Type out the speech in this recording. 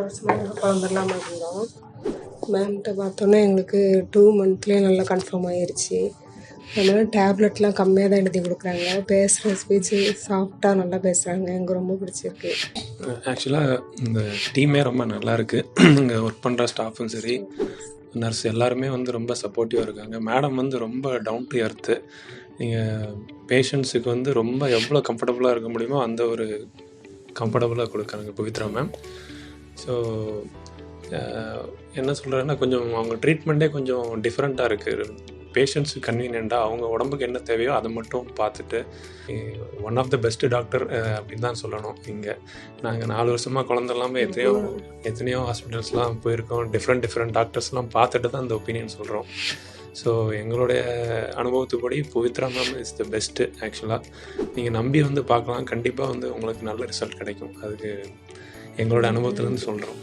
வருஷமாக எங்கள் அப்பா இல்லாமல் இருந்தோம். மேம்கிட்ட பார்த்தோன்னே எங்களுக்கு டூ மந்த்லேயே நல்லா கன்ஃபார்ம் ஆயிருச்சு. அதனால் டேப்லெட்லாம் கம்மியாக தான் எழுதி கொடுக்குறாங்க. பேசுகிற ஸ்பீச்சு சாஃப்டாக நல்லா பேசுகிறாங்க எனக்கு ரொம்ப பிடிச்சிருக்கு. ஆக்சுவலாக இந்த டீமே ரொம்ப நல்லா இருக்குது இங்கே ஒர்க் பண்ணுற ஸ்டாஃபும் சரி நர்ஸ் எல்லாருமே வந்து ரொம்ப சப்போர்ட்டிவாக இருக்காங்க. மேடம் வந்து ரொம்ப டவுன் டு எர்த்து நீங்கள் பேஷண்ட்ஸுக்கு வந்து ரொம்ப எவ்வளோ கம்ஃபர்டபுளாக இருக்க முடியுமோ அந்த ஒரு கம்ஃபர்டபுளாக கொடுக்குறாங்க பவித்ரா மேம் ஸோ என்ன சொல்கிறேன்னா கொஞ்சம் அவங்க ட்ரீட்மெண்ட்டே கொஞ்சம் டிஃப்ரெண்ட்டாக இருக்குது பேஷண்ட்ஸுக்கு கன்வீனியண்ட்டாக அவங்க உடம்புக்கு என்ன தேவையோ அதை மட்டும் பார்த்துட்டு one of the best doctor அப்படின்னு தான் சொல்லணும் இங்கே. நாங்கள் நாலு வருஷமாக குழந்த இல்லாமல் எத்தனையோ எத்தனையோ ஹாஸ்பிட்டல்ஸ்லாம் போயிருக்கோம். டிஃப்ரெண்ட் டிஃப்ரெண்ட் டாக்டர்ஸ்லாம் பார்த்துட்டு தான் இந்த ஒப்பீனியன் சொல்கிறோம் ஸோ எங்களுடைய அனுபவத்துப்படி Pavithra ma'am is the best ஆக்சுவலாக நீங்கள் நம்பி வந்து பார்க்கலாம். கண்டிப்பாக வந்து உங்களுக்கு நல்ல ரிசல்ட் கிடைக்கும். அதுக்கு எங்களோட அனுபவத்துலேருந்து சொல்கிறோம்